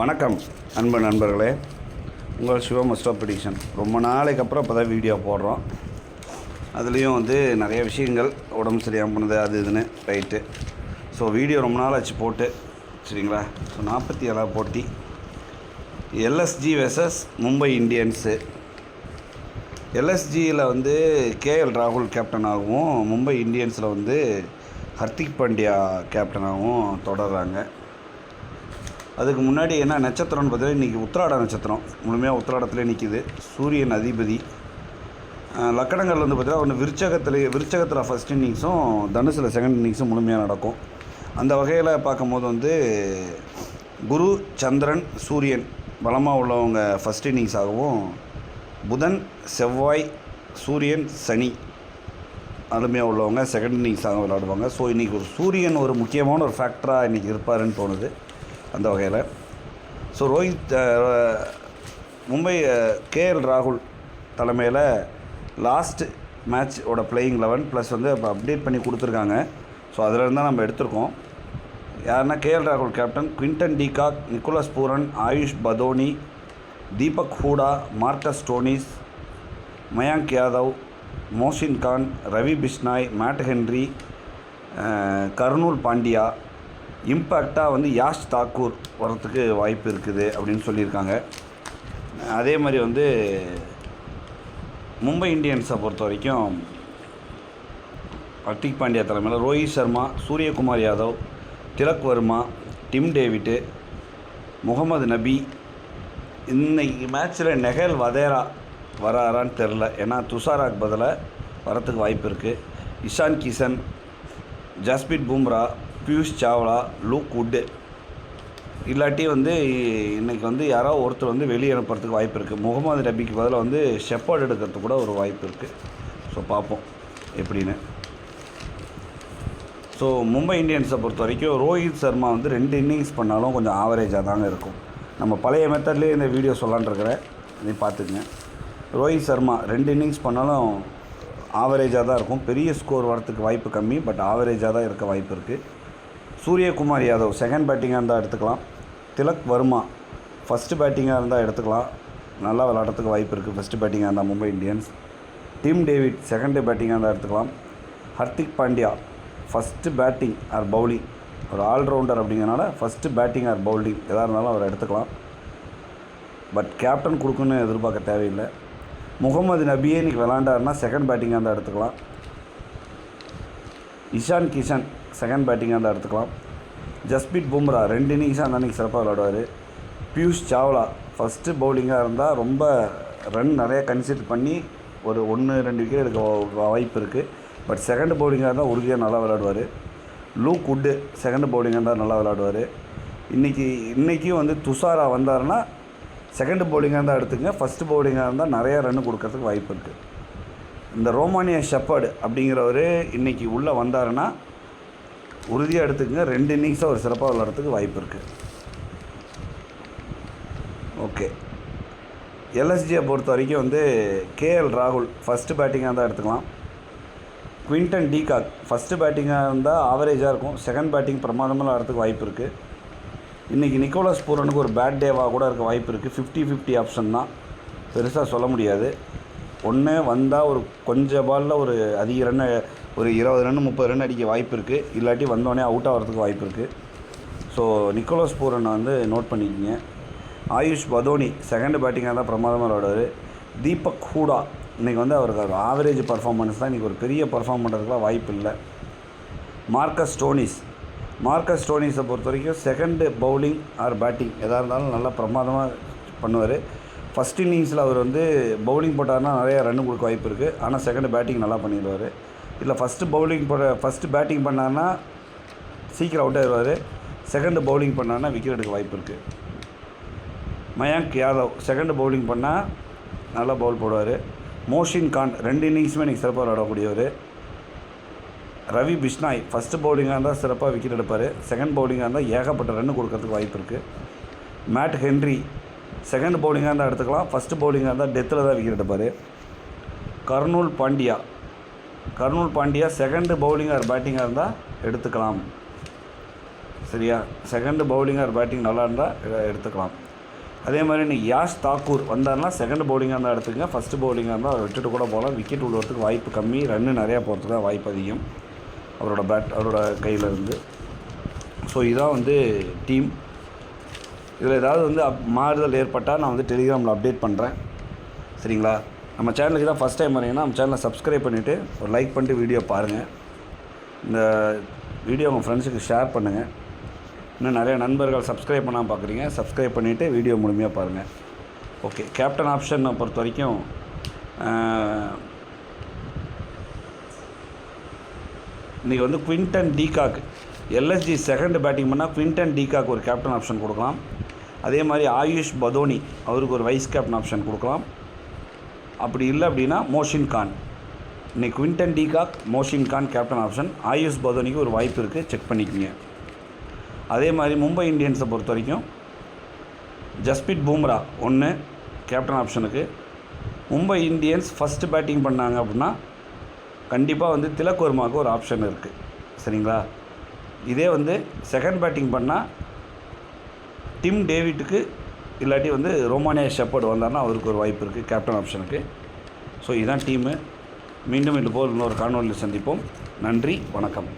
வணக்கம் அன்பு நண்பர்களே. உங்கள் சிவம் மஸ்டோ ப்ரிடிக்ஷன் ரொம்ப நாளைக்கு அப்புறம் இப்போ தான் வீடியோ போடுறோம். அதுலேயும் வந்து நிறைய விஷயங்கள் உடம்பு சரியாக போனது அது இதுன்னு ரைட்டு. ஸோ வீடியோ ரொம்ப நாள் ஆச்சு போட்டு சரிங்களா? ஸோ நாற்பத்தி ஏழாவது போட்டி எல்எஸ்ஜி வெர்சஸ் மும்பை இந்தியன்ஸு. எல்எஸ்ஜியில் வந்து கேஎல் ராகுல் கேப்டனாகவும் மும்பை இந்தியன்ஸில் வந்து ஹர்திக் பாண்டியா கேப்டனாகவும் தொடர்றாங்க. அதுக்கு முன்னாடி என்ன நட்சத்திரம்னு பார்த்தீங்கன்னா இன்றைக்கி உத்திராட நட்சத்திரம். முழுமையாக உத்திராடத்திலே நிற்கிது சூரியன் அதிபதி. லக்கணங்கள் வந்து பார்த்தீங்கன்னா ஒன்று விருச்சகத்தில் விருச்சகத்தில் ஃபஸ்ட் இன்னிங்ஸும் தனுசில் செகண்ட் இன்னிங்ஸும் முழுமையாக நடக்கும். அந்த வகையில் பார்க்கும்போது வந்து குரு சந்திரன் சூரியன் பலமாக உள்ளவங்க ஃபஸ்ட் இன்னிங்ஸாகவும் புதன் செவ்வாய் சூரியன் சனி அருமையாக உள்ளவங்க செகண்ட் இன்னிங்ஸாக விளையாடுவாங்க. ஸோ இன்றைக்கி ஒரு சூரியன் ஒரு முக்கியமான ஒரு ஃபேக்டராக இன்றைக்கி இருப்பாருன்னு தோணுது. அந்த வகையில். ஸோ ரோஹித் மும்பை கேஎல் ராகுல் தலைமையில் லாஸ்ட் மேட்சோட பிளேயிங் லெவன் ப்ளஸ் வந்து இப்போ அப்டேட் பண்ணி கொடுத்துருக்காங்க. ஸோ அதில் தான் நம்ம எடுத்திருக்கோம். யாருன்னா கேஎல் ராகுல் captain Quinton de Kock Nicholas Pooran Ayush Badoni Deepak Hooda Marcus Stoinis Mayank Yadav Mohsin Khan Ravi Bishnoi Matt Henry Krunal Pandya இம்பேக்டாக வந்து யாஷ் தாக்கூர் வரத்துக்கு வாய்ப்பு இருக்குது அப்படின்னு சொல்லியிருக்காங்க. அதே மாதிரி வந்து மும்பை இந்தியன்ஸை பொறுத்த வரைக்கும் ஹர்திக் பாண்டியா தலைமையில் ரோஹித் சர்மா சூரியகுமார் யாதவ் திலக் வர்மா டிம் டேவிட்டு முகமது நபி இன்னைக்கு மேட்ச்சில் நெகல் வதேரா வராரான்னு தெரில ஏன்னா துஷாராக் பதிலாக வரத்துக்கு வாய்ப்பு இருக்குது இஷான் கிஷன் ஜஸ்பீத் பும்ரா பியூஷ் சாவ்லா லூக் உட்டு இல்லாட்டி வந்து இன்றைக்கி வந்து யாரோ ஒருத்தர் வந்து வெளியே அனுப்புறதுக்கு வாய்ப்பு இருக்குது முகமது நபிக்கு பதிலாக வந்து ஷெப்பர்ட் எடுக்கிறதுக்கு கூட ஒரு வாய்ப்பு இருக்குது ஸோ பார்ப்போம் எப்படின்னு. ஸோ மும்பை இந்தியன்ஸை பொறுத்த வரைக்கும் ரோஹித் சர்மா வந்து ரெண்டு இன்னிங்ஸ் பண்ணாலும் கொஞ்சம் ஆவரேஜாக தாங்க இருக்கும். நம்ம பழைய மெத்தட்லேயே இந்த வீடியோ சொல்லான்ருக்கிறேன் நீ பார்த்துக்குங்க. ரோஹித் சர்மா ரெண்டு இன்னிங்ஸ் பண்ணாலும் ஆவரேஜாக தான் இருக்கும். பெரிய ஸ்கோர் வரத்துக்கு வாய்ப்பு கம்மி பட் ஆவரேஜாக தான் இருக்க வாய்ப்பு இருக்குது சூரியகுமார் யாதவ் செகண்ட் பேட்டிங்காக இருந்தால் எடுத்துக்கலாம். திலக் வர்மா ஃபஸ்ட்டு பேட்டிங்காக இருந்தால் எடுத்துக்கலாம். நல்லா விளாட்றதுக்கு வாய்ப்பு இருக்குது ஃபஸ்ட்டு பேட்டிங்காக இருந்தால் Mumbai Indians. Tim David second பேட்டிங்காக இருந்தால் எடுத்துக்கலாம். Hardik Pandya first batting or bowling ஒரு ஆல்ரவுண்டர் அப்படிங்கிறனால ஃபஸ்ட்டு பேட்டிங் ஆர் பவுலிங் எதாக இருந்தாலும் அவர் எடுத்துக்கலாம். பட் கேப்டன் கொடுக்குன்னு எதிர்பார்க்க தேவையில்லை. முகமது நபியே இன்றைக்கி விளாண்டாருன்னா செகண்ட் பேட்டிங்காக இருந்தால் எடுத்துக்கலாம். இஷான் கிஷன் செகண்ட் பேட்டிங்காக இருந்தால் எடுத்துக்கலாம். ஜஸ்பீட் பும்ரா ரெண்டு இன்னிங்ஸாக அந்த அன்றைக்கி சிறப்பாக விளையாடுவார். பியூஷ் சாவ்லா ஃபஸ்ட்டு பவுலிங்காக இருந்தால் ரொம்ப ரன் நிறைய கன்சிடர் பண்ணி ஒரு ஒன்று ரெண்டு விக்கெட் எடுக்க வா- வாய்ப்பு இருக்குது பட் செகண்ட் பவுலிங்காக இருந்தால் உறுதியாக நல்லா விளையாடுவார். லூக் உட்டு செகண்ட் பவுலிங்காக இருந்தால் நல்லா விளையாடுவார். இன்றைக்கி இன்றைக்கும் வந்து துஷாரா வந்தார்னா செகண்ட் பவுலிங்காக இருந்தால் எடுத்துங்க ஃபஸ்ட்டு பவுலிங்காக இருந்தால் நிறையா ரன் கொடுக்கறதுக்கு வாய்ப்பு இருக்குது இந்த ரோமானிய ஷெப்பர்டு அப்படிங்கிறவர் இன்றைக்கி உள்ளே வந்தாருன்னா உறுதியாக எடுத்துக்கங்க. ரெண்டு இன்னிங்ஸாக ஒரு சிறப்பாக விளாட்றதுக்கு வாய்ப்பு இருக்குது ஓகே எல்எஸ்ஜியை பொறுத்த வரைக்கும் வந்து கேஎல் ராகுல் ஃபஸ்ட்டு பேட்டிங்காக இருந்தால் எடுத்துக்கலாம். குவிண்டன் டீகாக் ஃபஸ்ட்டு பேட்டிங்காக இருந்தால் ஆவரேஜாக இருக்கும். செகண்ட் பேட்டிங் பிரமாதமாக விளாட்றதுக்கு வாய்ப்பு இருக்குது இன்றைக்கி நிக்கோலஸ் பூரனுக்கு ஒரு பேட் டேவாக கூட இருக்க வாய்ப்பு இருக்குது ஃபிஃப்டி ஃபிஃப்டி ஆப்ஷன் தான். பெருசாக சொல்ல முடியாது. ஒன்று வந்தால் ஒரு கொஞ்சம் பாலில் ஒரு அதிக ரன்னை ஒரு இருபது ரன் முப்பது ரன் அடிக்க வாய்ப்பு இருக்குது இல்லாட்டி வந்தோடனே அவுட் ஆகிறதுக்கு வாய்ப்பு இருக்குது ஸோ நிக்கோலஸ் பூரனை வந்து நோட் பண்ணிக்கோங்க. ஆயுஷ் பதோனி செகண்ட் பேட்டிங்காக தான் பிரமாதமாக விளாடுவார் தீபக் ஹூடா இன்றைக்கி வந்து அவருக்கு ஒரு ஆவரேஜ் பர்ஃபார்மன்ஸ் தான். இன்றைக்கி ஒரு பெரிய பர்ஃபார்ம் பண்ணுறதுக்குலாம் வாய்ப்பு இல்லை. மார்க்கஸ் டோனிஸ் மார்க்கஸ் டோனிஸை பொறுத்த வரைக்கும் செகண்டு பவுலிங் ஆர் பேட்டிங் எதாக இருந்தாலும் நல்லா பிரமாதமாக பண்ணுவார். ஃபஸ்ட் இன்னிங்ஸில் அவர் வந்து பவுலிங் போட்டார்னா நிறையா ரன் கொடுக்க வாய்ப்பு இருக்குது ஆனால் செகண்டு பேட்டிங் நல்லா பண்ணிடுவார். இல்லை ஃபஸ்ட்டு பவுலிங் போட ஃபஸ்ட்டு பேட்டிங் பண்ணார்னா சீக்கிரம் அவுட் ஆயிடுவார். செகண்டு பவுலிங் பண்ணார்னா விக்கெட் எடுக்க வாய்ப்பு இருக்குது மயாங்க் யாதவ் செகண்டு பவுலிங் பண்ணால் நல்லா பவுல் போடுவார். மோஷின் கான் ரெண்டு இன்னிங்ஸுமே இன்றைக்கி சிறப்பாக விளையாடக்கூடியவர் ரவி பிஷ்னாய் ஃபஸ்ட்டு பவுலிங்காக இருந்தால் சிறப்பாக விக்கெட் எடுப்பார். செகண்ட் பவுலிங்காக இருந்தால் ஏகப்பட்ட ரன் கொடுக்கறதுக்கு வாய்ப்பு இருக்குது மேட் ஹென்ரி செகண்ட் பவுலிங்காக இருந்தால் எடுத்துக்கலாம். ஃபஸ்ட்டு பவுலிங்காக இருந்தால் டெத்தில் தான் விக்கெட் எடுப்பார். Krunal Pandya Krunal Pandya second bowling or பேட்டிங்காக இருந்தால் எடுத்துக்கலாம். சரியா? செகண்டு பவுலிங் ஆர் பேட்டிங் நல்லா இருந்தால் எடுத்துக்கலாம். அதே மாதிரி நீங்கள் யாஷ் தாக்கூர் வந்தார்னா செகண்ட் பவுலிங்காக இருந்தால் எடுத்துக்கங்க. ஃபஸ்ட்டு பவுலிங்காக இருந்தால் அவரை விட்டுட்டு கூட போகலாம். விக்கெட் விழுறதுக்கு வாய்ப்பு கம்மி. ரன்னு நிறையா போகிறதுக்கு தான் வாய்ப்பு அதிகம். அவரோட பேட் அவரோட கையில் இருந்து. ஸோ இதான் வந்து டீம் இதில் ஏதாவது வந்து அப் மாறுதல் ஏற்பட்டால் நான் வந்து டெலிகிராமில் அப்டேட் பண்ணுறேன் சரிங்களா? நம்ம சேனலுக்கு தான் ஃபஸ்ட் டைம் வரீங்கன்னா நம்ம சேனலை சப்ஸ்கிரைப் பண்ணிவிட்டு ஒரு லைக் பண்ணிட்டு வீடியோ பாருங்கள் இந்த வீடியோ உங்கள் ஃப்ரெண்ட்ஸுக்கு ஷேர் பண்ணுங்கள் இன்னும் நிறைய நண்பர்கள் சப்ஸ்கிரைப் பண்ணாமல் பார்க்குறீங்க சப்ஸ்கிரைப் பண்ணிவிட்டு வீடியோ முழுமையாக பாருங்கள் ஓகே கேப்டன் ஆப்ஷனை பொறுத்த வரைக்கும் இன்றைக்கி வந்து Quinton de Kock LSG second batting பண்ணால் குவிண்டன் டீகாக் ஒரு கேப்டன் ஆப்ஷன் கொடுக்கலாம். அதே மாதிரி ஆயுஷ் பதோனி அவருக்கு ஒரு வைஸ் கேப்டன் ஆப்ஷன் கொடுக்கலாம். அப்படி இல்லை அப்படின்னா மோஷின் கான். இன்னைக்கு Quinton de Kock Mohsin Khan captain option. AYUSH பதோனிக்கு ஒரு வாய்ப்பு இருக்குது செக் பண்ணிக்கோங்க. அதே மாதிரி மும்பை இந்தியன்ஸை பொறுத்த வரைக்கும் ஜஸ்பிட் பூம்ரா ஒன்று கேப்டன் ஆப்ஷனுக்கு. மும்பை இந்தியன்ஸ் ஃபஸ்ட்டு பேட்டிங் பண்ணாங்க அப்படின்னா கண்டிப்பாக வந்து திலக்கோர்மாவுக்கு ஒரு ஆப்ஷன் இருக்குது சரிங்களா? இதே வந்து செகண்ட் பேட்டிங் பண்ணால் டிம் டேவிட்டுக்கு இல்லாட்டி வந்து ரோமானியா ஷெப்பர்டு வந்தார்னா அவருக்கு ஒரு வாய்ப்பு இருக்குது கேப்டன் ஆப்ஷனுக்கு ஸோ இதுதான் டீமு. மீண்டும் இது போல் இன்னொரு காணொலியில் சந்திப்போம். நன்றி வணக்கம்.